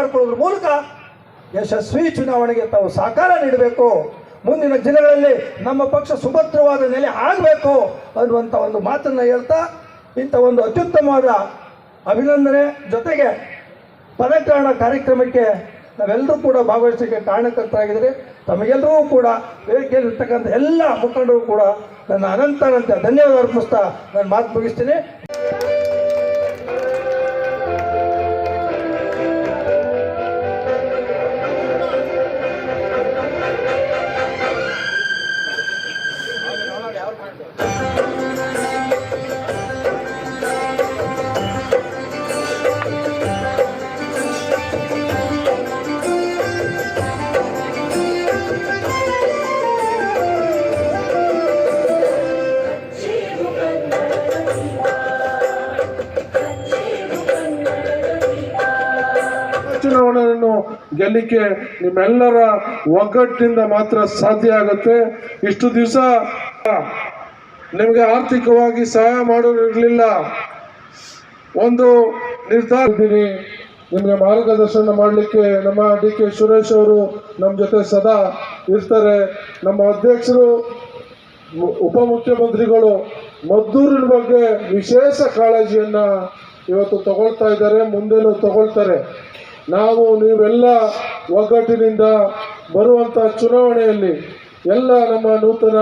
ಮಾಡಿಕೊಳ್ಳೋದ್ರ ಮೂಲಕ ಯಶಸ್ವಿ ಚುನಾವಣೆಗೆ ತಾವು ಸಹಕಾರ ನೀಡಬೇಕು. ಮುಂದಿನ ದಿನಗಳಲ್ಲಿ ನಮ್ಮ ಪಕ್ಷ ಸುಭದ್ರವಾದ ನೆಲೆ ಆಗಬೇಕು ಅನ್ನುವಂಥ ಒಂದು ಮಾತನ್ನು ಹೇಳ್ತಾ ಇಂಥ ಒಂದು ಅತ್ಯುತ್ತಮವಾದ ಅಭಿನಂದನೆ. ಜೊತೆಗೆ ಪದಗ್ರಹಣ ಕಾರ್ಯಕ್ರಮಕ್ಕೆ ನಾವೆಲ್ಲರೂ ಕೂಡ ಭಾಗವಹಿಸಲಿಕ್ಕೆ ಕಾರಣಕರ್ತರಾಗಿದ್ದೀರಿ. ತಮಗೆಲ್ಲರೂ ಕೂಡ ವೇದಿಕೆಯಲ್ಲಿರ್ತಕ್ಕಂಥ ಎಲ್ಲ ಮುಖಂಡರು ಕೂಡ ನನ್ನ ಅನಂತ ಅನಂತ ಧನ್ಯವಾದ ಅರ್ಪಿಸ್ತಾ ನಾನು ಮಾತು ಮುಗಿಸ್ತೀನಿ. ಚುನಾವಣೆಯನ್ನು ಗೆಲ್ಲಿಕ್ಕೆ ನಿಮ್ಮೆಲ್ಲರ ಒಗ್ಗಟ್ಟಿನಿಂದ ಮಾತ್ರ ಸಾಧ್ಯ ಆಗುತ್ತೆ. ಇಷ್ಟು ದಿವಸ ನಿಮಗೆ ಆರ್ಥಿಕವಾಗಿ ಸಹಾಯ ಮಾಡೋರಿರಲಿಲ್ಲ. ಒಂದು ನಿರ್ಧಾರ ನಿಮಗೆ ಮಾರ್ಗದರ್ಶನ ಮಾಡಲಿಕ್ಕೆ ನಮ್ಮ ಡಿ ಕೆ ಸುರೇಶ್ ಅವರು ನಮ್ಮ ಜೊತೆ ಸದಾ ಇರ್ತಾರೆ. ನಮ್ಮ ಅಧ್ಯಕ್ಷರು ಉಪಮುಖ್ಯಮಂತ್ರಿಗಳು ಮದ್ದೂರಿನ ಬಗ್ಗೆ ವಿಶೇಷ ಕಾಳಜಿಯನ್ನ ಇವತ್ತು ತಗೊಳ್ತಾ ಇದ್ದಾರೆ, ಮುಂದೆನೂ ತಗೊಳ್ತಾರೆ. ನಾವು ನೀವೆಲ್ಲ ಒಗ್ಗಟ್ಟಿನಿಂದ ಬರುವಂತ ಚುನಾವಣೆಯಲ್ಲಿ ಎಲ್ಲ ನಮ್ಮ ನೂತನ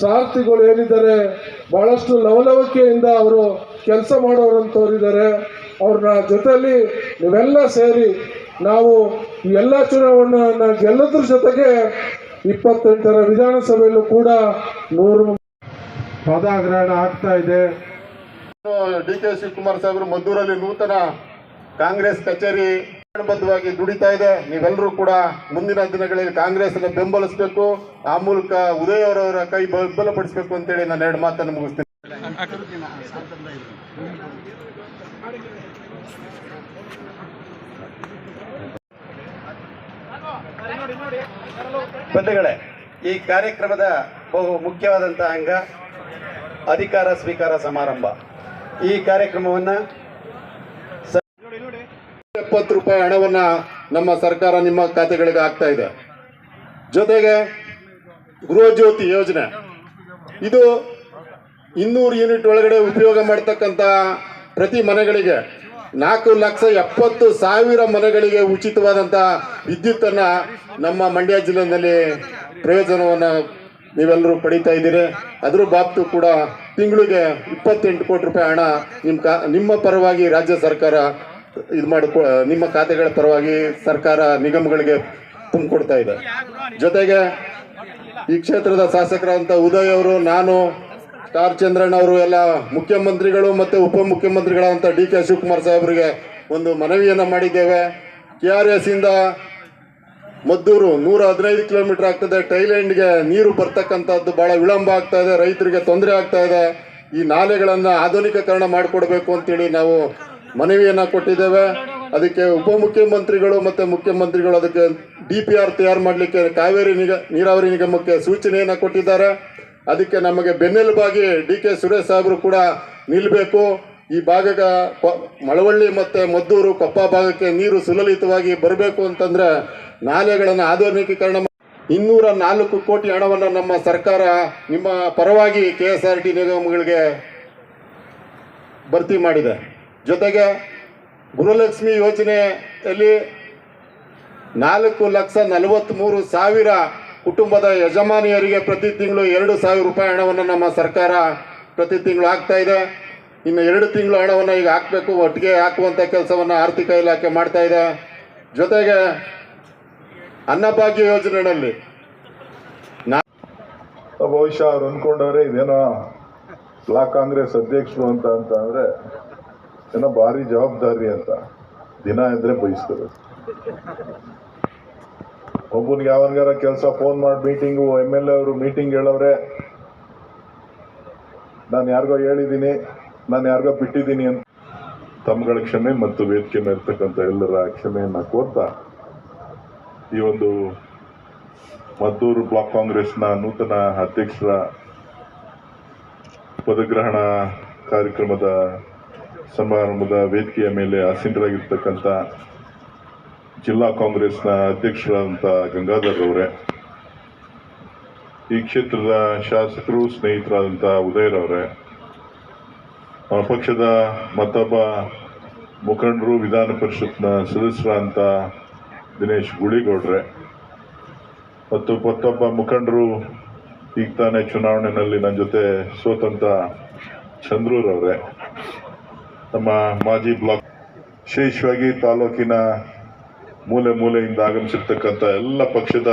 ಸಾರ್ಥಿಗಳು ಏನಿದ್ದಾರೆ, ಬಹಳಷ್ಟು ಲವಲವಿಕೆಯಿಂದ ಅವರು ಕೆಲಸ ಮಾಡೋರಂಥವ್ರಿದ್ದಾರೆ. ಅವ್ರನ್ನ ಜೊತೆಯಲ್ಲಿ ನೀವೆಲ್ಲ ಸೇರಿ ನಾವು ಈ ಎಲ್ಲ ಚುನಾವಣೆಯನ್ನು ಗೆಲ್ಲೋದ್ರ ಜೊತೆಗೆ ಇಪ್ಪತ್ತೆಂಟರ ವಿಧಾನಸಭೆಯಲ್ಲೂ ಕೂಡ ನೂರು ಪದಾಗ್ರಹಣ ಆಗ್ತಾ ಇದೆ. ಡಿ ಕೆ ಶಿವಕುಮಾರ್ ಸಾಹೇಬರು ಮದ್ದೂರಲ್ಲಿ ನೂತನ ಕಾಂಗ್ರೆಸ್ ಕಚೇರಿ ಬದ್ಧವಾಗಿ ದುಡಿತಾ ಇದೆ. ನೀವೆಲ್ಲರೂ ಕೂಡ ಮುಂದಿನ ದಿನಗಳಲ್ಲಿ ಕಾಂಗ್ರೆಸ್ ಅನ್ನು ಬೆಂಬಲಿಸಬೇಕು. ಆ ಮೂಲಕ ಉದಯ್ ಅವರವರ ಕೈ ಬೆಂಬಲಪಡಿಸಬೇಕು ಅಂತೇಳಿ ನಾನು ಎರಡು ಮಾತನ್ನು ಮುಗಿಸ್ತೀನಿ. ಬಂಧುಗಳೇ, ಈ ಕಾರ್ಯಕ್ರಮದ ಬಹು ಮುಖ್ಯವಾದಂತಹ ಅಂಗ ಅಧಿಕಾರ ಸ್ವೀಕಾರ ಸಮಾರಂಭ. ಈ ಕಾರ್ಯಕ್ರಮವನ್ನ ಎಪ್ಪತ್ತು ರೂಪಾಯಿ ಹಣವನ್ನ ನಮ್ಮ ಸರ್ಕಾರ ನಿಮ್ಮ ಖಾತೆಗಳಿಗೆ ಆಗ್ತಾ ಇದೆ. ಜೊತೆಗೆ ಗೃಹಜ್ಯೋತಿ ಯೋಜನೆ. ಇದು ಇನ್ನೂರು ಯೂನಿಟ್ ಒಳಗಡೆ ಉಪಯೋಗ ಮಾಡ್ತಕ್ಕಂಥ ಪ್ರತಿ ಮನೆಗಳಿಗೆ ನಾಲ್ಕು ಲಕ್ಷ ಎಪ್ಪತ್ತು ಸಾವಿರ ಮನೆಗಳಿಗೆ ಉಚಿತವಾದಂಥ ವಿದ್ಯುತ್ತನ್ನು ನಮ್ಮ ಮಂಡ್ಯ ಜಿಲ್ಲೆಯಲ್ಲಿ ಪ್ರಯೋಜನವನ್ನು ನೀವೆಲ್ಲರೂ ಪಡೀತಾ ಇದ್ದೀರಿ. ಅದ್ರ ಬಾಬ್ತು ಕೂಡ ತಿಂಗಳಿಗೆ ಇಪ್ಪತ್ತೆಂಟು ಕೋಟಿ ರೂಪಾಯಿ ಹಣ ನಿಮ್ಮ ಕಾ ನಿಮ್ಮ ಪರವಾಗಿ ರಾಜ್ಯ ಸರ್ಕಾರ ಇದು ಮಾಡಿಕೊ, ನಿಮ್ಮ ಖಾತೆಗಳ ಪರವಾಗಿ ಸರ್ಕಾರ ನಿಗಮಗಳಿಗೆ ತುಂಬಿಕೊಡ್ತಾ ಇದೆ. ಜೊತೆಗೆ ಈ ಕ್ಷೇತ್ರದ ಶಾಸಕರಾದಂಥ ಉದಯ್ ಅವರು, ನಾನು, ಸ್ಟಾರ್ ಚಂದ್ರಣ್ಣ ಅವರು, ಎಲ್ಲ ಮುಖ್ಯಮಂತ್ರಿಗಳು ಮತ್ತು ಉಪಮುಖ್ಯಮಂತ್ರಿಗಳಾದಂಥ ಡಿ ಕೆ ಶಿವಕುಮಾರ್ ಸಾಹೇಬರಿಗೆ ಒಂದು ಮನವಿಯನ್ನು ಮಾಡಿದ್ದೇವೆ. ಕೆ ಆರ್ ಎಸ್ ಇಂದ ಮದ್ದೂರು ನೂರ ಹದಿನೈದು ಕಿಲೋಮೀಟರ್ ಆಗ್ತದೆ. ಟೈಲ್ಯಾಂಡ್ಗೆ ನೀರು ಬರ್ತಕ್ಕಂಥದ್ದು ಬಹಳ ವಿಳಂಬ ಆಗ್ತಾ ಇದೆ. ರೈತರಿಗೆ ತೊಂದರೆ ಆಗ್ತಾ ಇದೆ. ಈ ನಾಲೆಗಳನ್ನು ಆಧುನಿಕೀಕರಣ ಮಾಡಿಕೊಡ್ಬೇಕು ಅಂತೇಳಿ ನಾವು ಮನವಿಯನ್ನು ಕೊಟ್ಟಿದ್ದೇವೆ. ಅದಕ್ಕೆ ಉಪಮುಖ್ಯಮಂತ್ರಿಗಳು ಮತ್ತು ಮುಖ್ಯಮಂತ್ರಿಗಳು ಅದಕ್ಕೆ ಡಿ ಪಿ ಆರ್ ತಯಾರು ಮಾಡಲಿಕ್ಕೆ ಕಾವೇರಿ ನಿಗ, ನೀರಾವರಿ ನಿಗಮಕ್ಕೆ ಸೂಚನೆಯನ್ನು ಕೊಟ್ಟಿದ್ದಾರೆ. ಅದಕ್ಕೆ ನಮಗೆ ಬೆನ್ನೆಲುಬಾಗಿ ಡಿ ಕೆ ಸುರೇಶ್ ಸಾಹೇಬರು ಕೂಡ ನಿಲ್ಲಬೇಕು ಈ ಭಾಗದ ಮಳವಳ್ಳಿ ಮತ್ತು ಮದ್ದೂರು ಕೊಪ್ಪ ಭಾಗಕ್ಕೆ ನೀರು ಸುಲಲಿತವಾಗಿ ಬರಬೇಕು ಅಂತಂದ್ರೆ ನಾಲೆಗಳನ್ನು ಆಧುನಿಕೀಕರಣ ಇನ್ನೂರ ನಾಲ್ಕು ಕೋಟಿ ಹಣವನ್ನು ನಮ್ಮ ಸರ್ಕಾರ ನಿಮ್ಮ ಪರವಾಗಿ ಕೆ ಎಸ್ ಆರ್ ಟಿ ನಿಗಮಗಳಿಗೆ ಭರ್ತಿ ಮಾಡಿದೆ. ಜೊತೆಗೆ ಗುರುಲಕ್ಷ್ಮಿ ಯೋಜನೆಯಲ್ಲಿ ನಾಲ್ಕು ಲಕ್ಷ ನಲವತ್ತ್ಮೂರು ಸಾವಿರ ಕುಟುಂಬದ ಯಜಮಾನಿಯರಿಗೆ ಪ್ರತಿ ತಿಂಗಳು ಎರಡು ಸಾವಿರ ರೂಪಾಯಿ ಹಣವನ್ನು ನಮ್ಮ ಸರ್ಕಾರ ಪ್ರತಿ ತಿಂಗಳು ಹಾಕ್ತಾ ಇದೆ. ಇನ್ನು ಎರಡು ತಿಂಗಳು ಹಣವನ್ನು ಈಗ ಹಾಕಬೇಕು, ಒಟ್ಟಿಗೆ ಹಾಕುವಂಥ ಕೆಲಸವನ್ನು ಆರ್ಥಿಕ ಇಲಾಖೆ ಮಾಡ್ತಾ ಇದೆ. ಜೊತೆಗೆ ಅನ್ನಭಾಗ್ಯ ಯೋಜನೆಯಲ್ಲಿ ಬಹುಶಃ ಅವ್ರು ಅಂದ್ಕೊಂಡವ್ರೆ ಇದೇನೋ ಬ್ಲಾಕ್ ಕಾಂಗ್ರೆಸ್ ಅಧ್ಯಕ್ಷರು ಅಂತ ಅಂತ ಅಂದ್ರೆ ಏನೋ ಭಾರಿ ಜವಾಬ್ದಾರಿ ಅಂತ ದಿನ ಎಂದ್ರೆ ಬಯಸ್ತದೆ. ಒಬ್ಬನಿಗೆ ಯಾವನ್ಗಾರ ಕೆಲಸ ಫೋನ್ ಮಾಡಿ ಮೀಟಿಂಗು ಎಂ ಎಲ್ ಎ ಅವರು ಮೀಟಿಂಗ್ ಹೇಳವ್ರೆ, ನಾನು ಯಾರಿಗೋ ಹೇಳಿದ್ದೀನಿ, ನಾನು ಯಾರಿಗೋ ಬಿಟ್ಟಿದ್ದೀನಿ ಅಂತ ತಮ್ಮಗಳ ಕ್ಷಮೆ ಮತ್ತು ವೇದಿಕೆ ಮೇಲಿರ್ತಕ್ಕಂಥ ಎಲ್ಲರ ಕ್ಷಮೆಯನ್ನು ಕೋರ್ತಾ ಈ ಒಂದು ಮದ್ದೂರು ಬ್ಲಾಕ್ ಕಾಂಗ್ರೆಸ್ನ ನೂತನ ಅಧ್ಯಕ್ಷರ ಪದಗ್ರಹಣ ಕಾರ್ಯಕ್ರಮದ ಸಮಾರಂಭದ ವೇದಿಕೆಯ ಮೇಲೆ ಆಸೀನರಾಗಿರ್ತಕ್ಕಂಥ ಜಿಲ್ಲಾ ಕಾಂಗ್ರೆಸ್ನ ಅಧ್ಯಕ್ಷರಾದಂಥ ಗಂಗಾಧರ್ ಅವರೇ, ಈ ಕ್ಷೇತ್ರದ ಶಾಸಕರು, ಸ್ನೇಹಿತರಾದಂಥ ಉದಯರವರೇ ನಮ್ಮ ಪಕ್ಷದ ಮತ್ತೊಬ್ಬ ಮುಖಂಡರು, ವಿಧಾನ ಪರಿಷತ್ನ ಸದಸ್ಯರಾದಂಥ ದಿನೇಶ್ ಗುಳಿಗೌಡ್ರೆ ಮತ್ತು ಮತ್ತೊಬ್ಬ ಮುಖಂಡರು ಈಗ ತಾನೇ ಚುನಾವಣೆಯಲ್ಲಿ ನನ್ನ ಜೊತೆ ಸೋತಂಥ ಚಂದ್ರೂರವರೇ ನಮ್ಮ ಮಾಜಿ ಬ್ಲಾಕ್ ವಿಶೇಷವಾಗಿ ತಾಲೂಕಿನ ಮೂಲೆ ಮೂಲೆಯಿಂದ ಆಗಮಿಸಿರ್ತಕ್ಕಂಥ ಎಲ್ಲ ಪಕ್ಷದ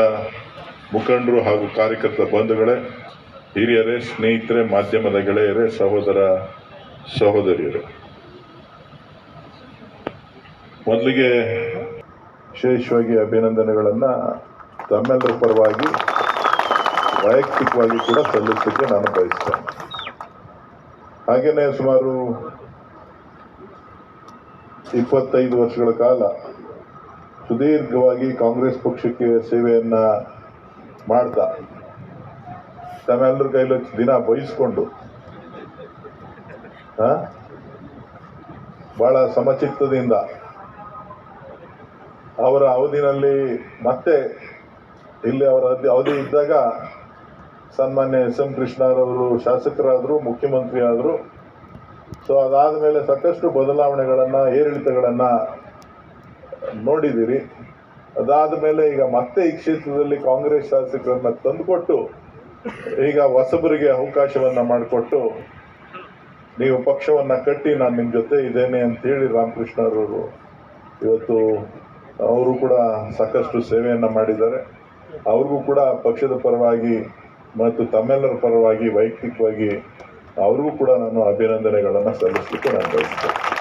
ಮುಖಂಡರು ಹಾಗೂ ಕಾರ್ಯಕರ್ತ ಬಂಧುಗಳೇ, ಹಿರಿಯರೇ, ಸ್ನೇಹಿತರೆ, ಮಾಧ್ಯಮದ ಗೆಳೆಯರೇ, ಸಹೋದರ ಸಹೋದರಿಯರು. ಮೊದಲಿಗೆ ವಿಶೇಷವಾಗಿ ಅಭಿನಂದನೆಗಳನ್ನು ತಮ್ಮೆಲ್ಲರ ಪರವಾಗಿ ವೈಯಕ್ತಿಕವಾಗಿ ಕೂಡ ಸಲ್ಲಿಸಲಿಕ್ಕೆ ನಾನು ಬಯಸ್ತೇನೆ. ಹಾಗೆಯೇ ಸುಮಾರು ಇಪ್ಪತ್ತೈದು ವರ್ಷಗಳ ಕಾಲ ಸುದೀರ್ಘವಾಗಿ ಕಾಂಗ್ರೆಸ್ ಪಕ್ಷಕ್ಕೆ ಸೇವೆಯನ್ನ ಮಾಡ್ತಾ, ತಮ್ಮೆಲ್ಲರ ಕೈಲಿ ದಿನ ಬಯಸ್ಕೊಂಡು ಬಹಳ ಸಮಚಿತ್ತದಿಂದ ಅವರ ಅವಧಿನಲ್ಲಿ ಮತ್ತೆ ಇಲ್ಲಿ ಅವರ ಅವಧಿ ಇದ್ದಾಗ ಸನ್ಮಾನ್ಯ ಎಸ್ ಎಂ ಕೃಷ್ಣರವರು ಶಾಸಕರಾದರು ಮುಖ್ಯಮಂತ್ರಿ ಆದರು ಸೊ ಅದಾದ ಮೇಲೆ ಸಾಕಷ್ಟು ಬದಲಾವಣೆಗಳನ್ನು, ಏರಿಳಿತಗಳನ್ನು ನೋಡಿದ್ದೀರಿ ಅದಾದ ಮೇಲೆ ಈಗ ಮತ್ತೆ ಈ ಕ್ಷೇತ್ರದಲ್ಲಿ ಕಾಂಗ್ರೆಸ್ ಶಾಸಕರನ್ನು ತಂದುಕೊಟ್ಟು, ಈಗ ಹೊಸಬರಿಗೆ ಅವಕಾಶವನ್ನ ಮಾಡಿಕೊಟ್ಟು, ನೀವು ಪಕ್ಷವನ್ನ ಕಟ್ಟಿ ನಾನು ನಿಮ್ಮ ಜೊತೆ ಇದ್ದೇನೆ ಅಂತೇಳಿ ರಾಮಕೃಷ್ಣರವರು ಇವತ್ತು ಅವರು ಕೂಡ ಸಾಕಷ್ಟು ಸೇವೆಯನ್ನು ಮಾಡಿದ್ದಾರೆ. ಅವ್ರಿಗೂ ಕೂಡ ಪಕ್ಷದ ಪರವಾಗಿ ಮತ್ತು ತಮ್ಮೆಲ್ಲರ ಪರವಾಗಿ ವೈಯಕ್ತಿಕವಾಗಿ ಅವ್ರಿಗೂ ಕೂಡ ನಾನು ಅಭಿನಂದನೆಗಳನ್ನು ಸಲ್ಲಿಸಲಿಕ್ಕೆ ನಾನು ಬಯಸ್ತೇನೆ.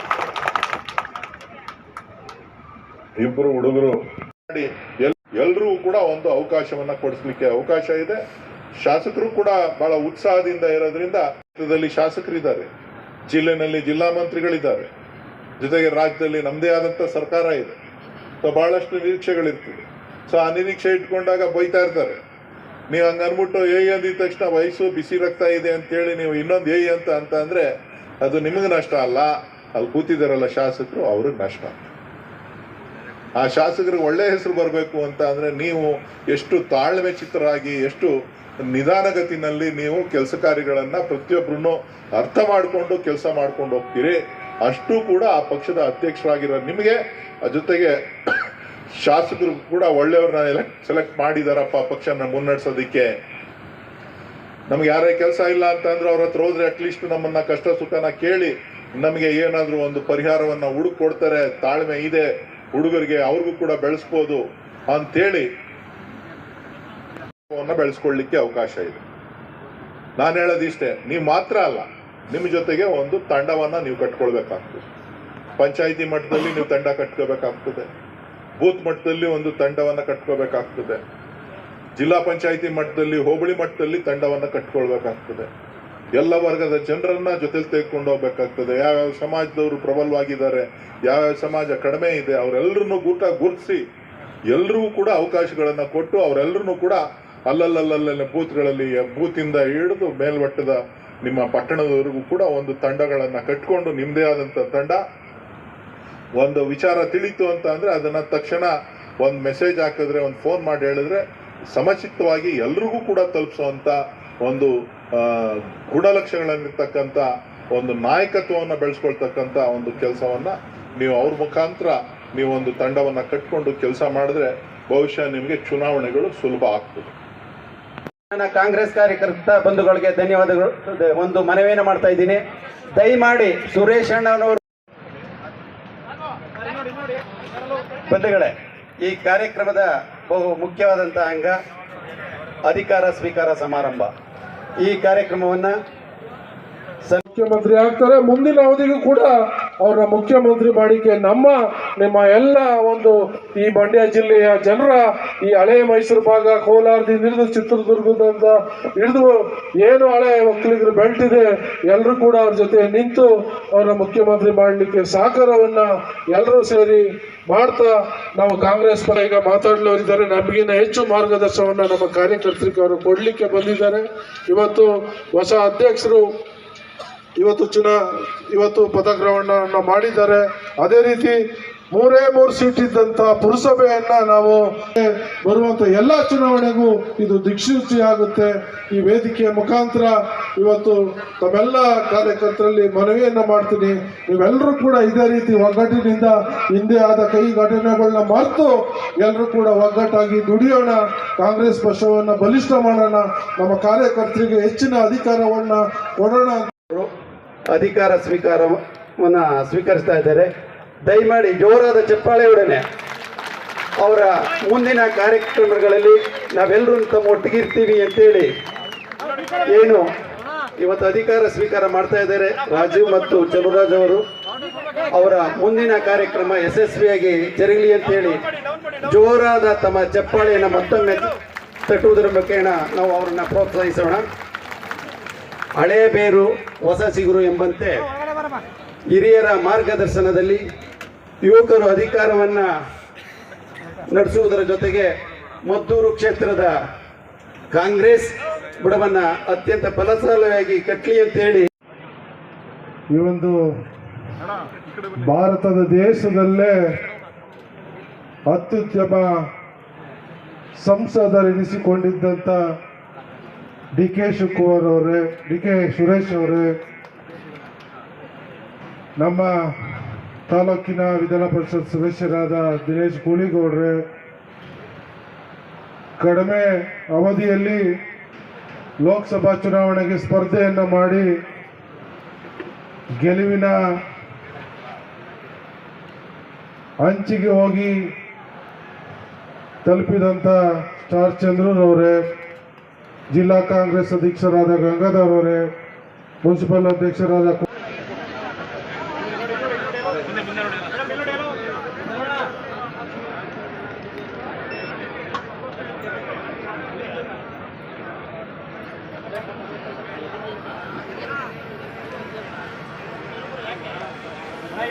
ಇಬ್ಬರು ಹುಡುಗರು ಎಲ್ರಿಗೂ ಕೂಡ ಒಂದು ಅವಕಾಶವನ್ನ ಕೊಡಿಸ್ಲಿಕ್ಕೆ ಅವಕಾಶ ಇದೆ. ಶಾಸಕರು ಕೂಡ ಬಹಳ ಉತ್ಸಾಹದಿಂದ ಇರೋದ್ರಿಂದ ಕ್ಷೇತ್ರದಲ್ಲಿ ಶಾಸಕರಿದ್ದಾರೆ. ಜಿಲ್ಲೆನಲ್ಲಿ ಜಿಲ್ಲಾ ಮಂತ್ರಿಗಳಿದ್ದಾರೆ. ಜೊತೆಗೆ ರಾಜ್ಯದಲ್ಲಿ ನಮ್ಮದೇ ಆದಂತ ಸರ್ಕಾರ ಇದೆ. ಸೊ, ಬಹಳಷ್ಟು ನಿರೀಕ್ಷೆಗಳಿರ್ತದೆ. ಸೊ, ಆ ನಿರೀಕ್ಷೆ ಇಟ್ಕೊಂಡಾಗ ಬೈತಾ ಇರ್ತಾರೆ. ನೀವು ಹಂಗ ಅನ್ಬಿಟ್ಟು ಏ ಅಂದಿದ ತಕ್ಷಣ ವಯಸ್ಸು ಬಿಸಿ ರಕ್ತ ಇದೆ ಅಂತೇಳಿ ನೀವು ಇನ್ನೊಂದು ಏ ಅಂತ ಅಂತ ಅಂದ್ರೆ ಅದು ನಿಮಗೆ ನಷ್ಟ ಅಲ್ಲ. ಅಲ್ಲಿ ಕೂತಿದ್ದಾರಲ್ಲ ಶಾಸಕರು, ಅವ್ರಿಗೆ ನಷ್ಟ. ಆ ಶಾಸಕರಿಗೆ ಒಳ್ಳೆ ಹೆಸರು ಬರಬೇಕು ಅಂತ ಅಂದರೆ ನೀವು ಎಷ್ಟು ತಾಳ್ಮೆ ಚಿತ್ರರಾಗಿ ಎಷ್ಟು ನಿಧಾನಗತಿನಲ್ಲಿ ನೀವು ಕೆಲಸ ಕಾರ್ಯಗಳನ್ನ ಪ್ರತಿಯೊಬ್ಬರನ್ನು ಅರ್ಥ ಮಾಡಿಕೊಂಡು ಕೆಲಸ ಮಾಡ್ಕೊಂಡು ಹೋಗ್ತೀರಿ. ಅಷ್ಟು ಕೂಡ ಆ ಪಕ್ಷದ ಅಧ್ಯಕ್ಷರಾಗಿರೋ ನಿಮಗೆ ಜೊತೆಗೆ ಶಾಸಕರು ಕೂಡ ಒಳ್ಳೆಯವ್ರನ್ನ ಸೆಲೆಕ್ಟ್ ಮಾಡಿದಾರಪ್ಪ, ಪಕ್ಷನ ಮುನ್ನಡೆಸೋದಿಕ್ಕೆ. ನಮ್ಗೆ ಯಾರೇ ಕೆಲಸ ಇಲ್ಲ ಅಂತ ಅಂದ್ರೆ ಅವ್ರ ಹತ್ರ ಹೋದ್ರೆ ಅಟ್ಲೀಸ್ಟ್ ನಮ್ಮನ್ನ ಕಷ್ಟ ಸುಖನ ಕೇಳಿ, ನಮಗೆ ಏನಾದರೂ ಒಂದು ಪರಿಹಾರವನ್ನ ಹುಡುಕ್ ಕೊಡ್ತಾರೆ, ತಾಳ್ಮೆ ಇದೆ, ಹುಡುಗರಿಗೆ ಅವ್ರಿಗೂ ಕೂಡ ಬೆಳೆಸ್ಬೋದು ಅಂತೇಳಿ ಬೆಳೆಸ್ಕೊಳ್ಳಿಕ್ಕೆ ಅವಕಾಶ ಇದೆ. ನಾನು ಹೇಳೋದು ಇಷ್ಟೇ, ನೀವು ಮಾತ್ರ ಅಲ್ಲ ನಿಮ್ಮ ಜೊತೆಗೆ ಒಂದು ತಂಡವನ್ನ ನೀವು ಕಟ್ಕೊಳ್ಬೇಕಾಗ್ತದೆ. ಪಂಚಾಯಿತಿ ಮಟ್ಟದಲ್ಲಿ ನೀವು ತಂಡ ಕಟ್ಕೋಬೇಕಾಗ್ತದೆ ಬೂತ್ ಮಟ್ಟದಲ್ಲಿ ಒಂದು ತಂಡವನ್ನು ಕಟ್ಕೋಬೇಕಾಗ್ತದೆ. ಜಿಲ್ಲಾ ಪಂಚಾಯಿತಿ ಮಟ್ಟದಲ್ಲಿ, ಹೋಬಳಿ ಮಟ್ಟದಲ್ಲಿ ತಂಡವನ್ನು ಕಟ್ಕೊಳ್ಬೇಕಾಗ್ತದೆ. ಎಲ್ಲ ವರ್ಗದ ಜನರನ್ನ ಜೊತೆಲಿ ತೆಗೆದುಕೊಂಡು ಹೋಗ್ಬೇಕಾಗ್ತದೆ. ಯಾವ್ಯಾವ ಸಮಾಜದವರು ಪ್ರಬಲವಾಗಿದ್ದಾರೆ, ಯಾವ್ಯಾವ ಸಮಾಜ ಕಡಿಮೆ ಇದೆ ಅವರೆಲ್ಲರನ್ನು ಗೂಟ ಗುರುತಿಸಿ ಎಲ್ರಿಗೂ ಕೂಡ ಅವಕಾಶಗಳನ್ನು ಕೊಟ್ಟು ಅವರೆಲ್ಲರೂ ಕೂಡ ಅಲ್ಲಲ್ಲಲ್ಲಲ್ಲ ಬೂತ್ಗಳಲ್ಲಿ, ಬೂತಿಂದ ಹಿಡಿದು ಮೇಲ್ಮಟ್ಟದ ನಿಮ್ಮ ಪಟ್ಟಣದವರೆಗೂ ಕೂಡ ಒಂದು ತಂಡಗಳನ್ನು ಕಟ್ಕೊಂಡು ನಿಮ್ಮದೇ ಆದಂತ ತಂಡ ಒಂದು ವಿಚಾರ ತಿಳಿತು ಅಂತ ಅಂದರೆ ಅದನ್ನ ತಕ್ಷಣ ಒಂದು ಮೆಸೇಜ್ ಹಾಕಿದ್ರೆ ಒಂದು ಫೋನ್ ಮಾಡಿ ಹೇಳಿದ್ರೆ ಸಮಚಿತ್ತವಾಗಿ ಎಲ್ರಿಗೂ ಕೂಡ ತಲುಪಿಸುವಂತ ಒಂದು ಆ, ಗುಣಲಕ್ಷಣಗಳಿರ್ತಕ್ಕಂಥ ಒಂದು ನಾಯಕತ್ವವನ್ನು ಬೆಳೆಸ್ಕೊಳ್ತಕ್ಕಂಥ ಒಂದು ಕೆಲಸವನ್ನ ನೀವು ಅವ್ರ ಮುಖಾಂತರ ನೀವು ಒಂದು ತಂಡವನ್ನ ಕಟ್ಕೊಂಡು ಕೆಲಸ ಮಾಡಿದ್ರೆ ಬಹುಶಃ ನಿಮಗೆ ಚುನಾವಣೆಗಳು ಸುಲಭ ಆಗ್ತದೆ. ನನ್ನ ಕಾಂಗ್ರೆಸ್ ಕಾರ್ಯಕರ್ತ ಬಂಧುಗಳಿಗೆ ಧನ್ಯವಾದಗಳು. ಒಂದು ಮನವಿಯನ್ನು ಮಾಡ್ತಾ ಇದ್ದೀನಿ. ದಯಮಾಡಿ ಸುರೇಶ್ ಅಣ್ಣನವರು ಬಂಧುಗಳೇ, ಈ ಕಾರ್ಯಕ್ರಮದ ಬಹು ಮುಖ್ಯವಾದಂಥ ಅಂಗ ಅಧಿಕಾರ ಸ್ವೀಕಾರ ಸಮಾರಂಭ. ಈ ಕಾರ್ಯಕ್ರಮವನ್ನ ಮುಖ್ಯಮಂತ್ರಿ ಆಗ್ತಾರೆ, ಮುಂದಿನ ಅವಧಿಗೂ ಕೂಡ ಅವ್ರನ್ನ ಮುಖ್ಯಮಂತ್ರಿ ಮಾಡಿಕೆ ನಮ್ಮ, ನಿಮ್ಮ ಎಲ್ಲ ಒಂದು ಈ ಮಂಡ್ಯ ಜಿಲ್ಲೆಯ ಜನರ ಈ ಹಳೆ ಮೈಸೂರು ಭಾಗ, ಕೋಲಾರದಿಂದ ಹಿಡಿದು ಚಿತ್ರದುರ್ಗದಿಂದ ಹಿಡಿದು ಏನು ಹಳೆ ಒಕ್ಕಲಿಗರು ಬೆಲ್ಟ್ ಇದೆ ಎಲ್ಲರೂ ಕೂಡ ಅವ್ರ ಜೊತೆ ನಿಂತು ಅವ್ರನ್ನ ಮುಖ್ಯಮಂತ್ರಿ ಮಾಡಲಿಕ್ಕೆ ಸಹಕಾರವನ್ನು ಎಲ್ಲರೂ ಸೇರಿ ಮಾಡ್ತಾ ನಾವು ಕಾಂಗ್ರೆಸ್ ಪರ ಈಗ ಮಾತಾಡಲಿದ್ದಾರೆ ನಮಗಿನ್ನ ಹೆಚ್ಚು ಮಾರ್ಗದರ್ಶನವನ್ನು ನಮ್ಮ ಕಾರ್ಯಕರ್ತರಿಗೆ ಅವರು ಕೊಡ್ಲಿಕ್ಕೆ ಬಂದಿದ್ದಾರೆ. ಇವತ್ತು ಹೊಸ ಅಧ್ಯಕ್ಷರು ಇವತ್ತು ಚುನಾ, ಇವತ್ತು ಪದಗ್ರಹಣವನ್ನು ಮಾಡಿದ್ದಾರೆ. ಅದೇ ರೀತಿ ಮೂರೇ ಮೂರು ಸೀಟ್ ಇದ್ದಂತ ಪುರಸಭೆಯನ್ನ ನಾವು ಬರುವಂತ ಎಲ್ಲ ಚುನಾವಣೆಗೂ ಇದು ದಿಕ್ಸೂಚಿ ಆಗುತ್ತೆ ಈ ವೇದಿಕೆಯ ಮುಖಾಂತರ ಇವತ್ತು ತಮ್ಮೆಲ್ಲ ಕಾರ್ಯಕರ್ತರಲ್ಲಿ ಮನವಿಯನ್ನ ಮಾಡ್ತೀನಿ. ನೀವೆಲ್ಲರೂ ಕೂಡ ಇದೇ ರೀತಿ ಒಗ್ಗಟ್ಟಿನಿಂದ ಹಿಂದೆ ಆದ ಕೈ ಘಟನೆಗಳನ್ನ ಮರೆತು ಎಲ್ಲರೂ ಕೂಡ ಒಗ್ಗಟ್ಟಾಗಿ ದುಡಿಯೋಣ. ಕಾಂಗ್ರೆಸ್ ಪಕ್ಷವನ್ನ ಬಲಿಷ್ಠ ಮಾಡೋಣ. ನಮ್ಮ ಕಾರ್ಯಕರ್ತರಿಗೆ ಹೆಚ್ಚಿನ ಅಧಿಕಾರವನ್ನ ಕೊಡೋಣ ಅಧಿಕಾರ ಸ್ವೀಕಾರವನ್ನು ಸ್ವೀಕರಿಸ್ತಾ ಇದ್ದಾರೆ. ದಯಮಾಡಿ ಜೋರಾದ ಚಪ್ಪಾಳೆಯೊಡನೆ ಅವರ ಮುಂದಿನ ಕಾರ್ಯಕ್ರಮಗಳಲ್ಲಿ ನಾವೆಲ್ಲರೂ ತಮ್ಮ ಒಟ್ಟಿಗಿರ್ತೀವಿ ಅಂತೇಳಿ ಏನು ಇವತ್ತು ಅಧಿಕಾರ ಸ್ವೀಕಾರ ಮಾಡ್ತಾ ಇದ್ದಾರೆ ರಾಜೀವ್ ಮತ್ತು ಚಲುರಾಜ್ ಅವರು. ಅವರ ಮುಂದಿನ ಕಾರ್ಯಕ್ರಮ ಯಶಸ್ವಿಯಾಗಿ ಜರಗಲಿ ಅಂತೇಳಿ ಜೋರಾದ ತಮ್ಮ ಚಪ್ಪಾಳೆಯನ್ನು ಮತ್ತೊಮ್ಮೆ ತಟ್ಟುವುದರ ಬಗ್ಗೆ ನಾವು ಅವರನ್ನು ಪ್ರೋತ್ಸಾಹಿಸೋಣ. ಹಳೆಯ ಬೇರು, ಹೊಸ ಸಿಗುರು ಎಂಬಂತೆ ಹಿರಿಯರ ಮಾರ್ಗದರ್ಶನದಲ್ಲಿ ಯುವಕರು ಅಧಿಕಾರವನ್ನು ನಡೆಸುವುದರ ಜೊತೆಗೆ ಮದ್ದೂರು ಕ್ಷೇತ್ರದ ಕಾಂಗ್ರೆಸ್ ಬುಡವನ್ನು ಅತ್ಯಂತ ಫಲಸಾಲವಾಗಿ ಕಟ್ಲಿ ಅಂತೇಳಿ ಈ ಒಂದು ಭಾರತದ ದೇಶದಲ್ಲೇ ಅತ್ಯುತ್ತಮ ಸಂಸದರೆನಿಸಿಕೊಂಡಿದ್ದಂಥ ಡಿ ಕೆ ಶಿವಕುಮಾರ್ ಅವರೇ, ಡಿ ಕೆ ಸುರೇಶ್ ಅವರೇ, ನಮ್ಮ ತಾಲೂಕಿನ ವಿಧಾನ ಪರಿಷತ್ ಸದಸ್ಯರಾದ ದಿನೇಶ್ ಗೂಳಿಗೌಡ್ರೆ ಕಡಿಮೆ ಅವಧಿಯಲ್ಲಿ ಲೋಕಸಭಾ ಚುನಾವಣೆಗೆ ಸ್ಪರ್ಧೆಯನ್ನು ಮಾಡಿ ಗೆಲುವಿನ ಅಂಚಿಗೆ ಹೋಗಿ ತಲುಪಿದಂಥ ಸ್ಟಾರ್ ಚಂದ್ರೂರ್ ಅವರೇ. ಜಿಲ್ಲಾ ಕಾಂಗ್ರೆಸ್ ಅಧ್ಯಕ್ಷರಾದ ಗಂಗಾಧರ್ ಅವರೇ ಮುನ್ಸಿಪಲ್ ಅಧ್ಯಕ್ಷರಾದ ಕು-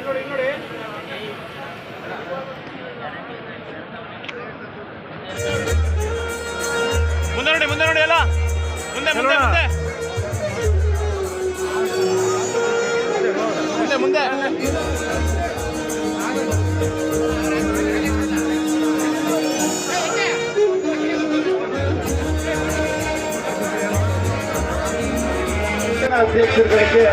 ಮುಂದೆ ನೋಡಿ ಮುಂದೆ ನೋಡಿ ಎಲ್ಲ ಮುಂದೆ ಮುಂದೆ ಮುಂದೆ ಮುಂದೆ ಮುಂದೆ. ಅಧ್ಯಕ್ಷರುಗಳಿಗೆ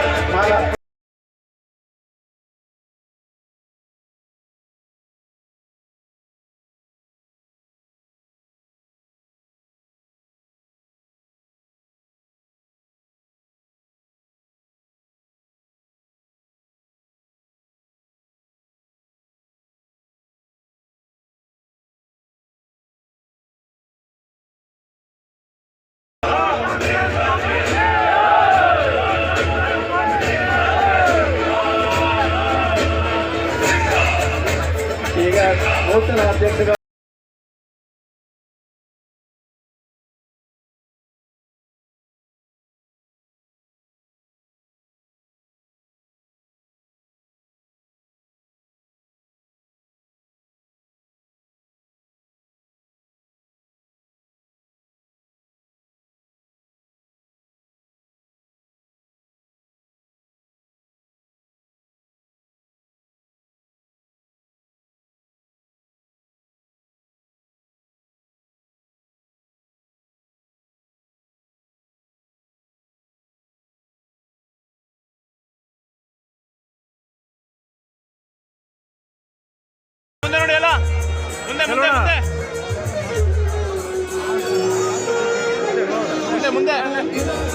ನೂತನ ಅಧ್ಯಕ್ಷರು ಮುಂದೆ ನೋಡಿ ಎಲ್ಲ ಮುಂದೆ ಮುಂದೆ ಮುಂದೆ. ಮುಂದೆ ಮುಂದೆ.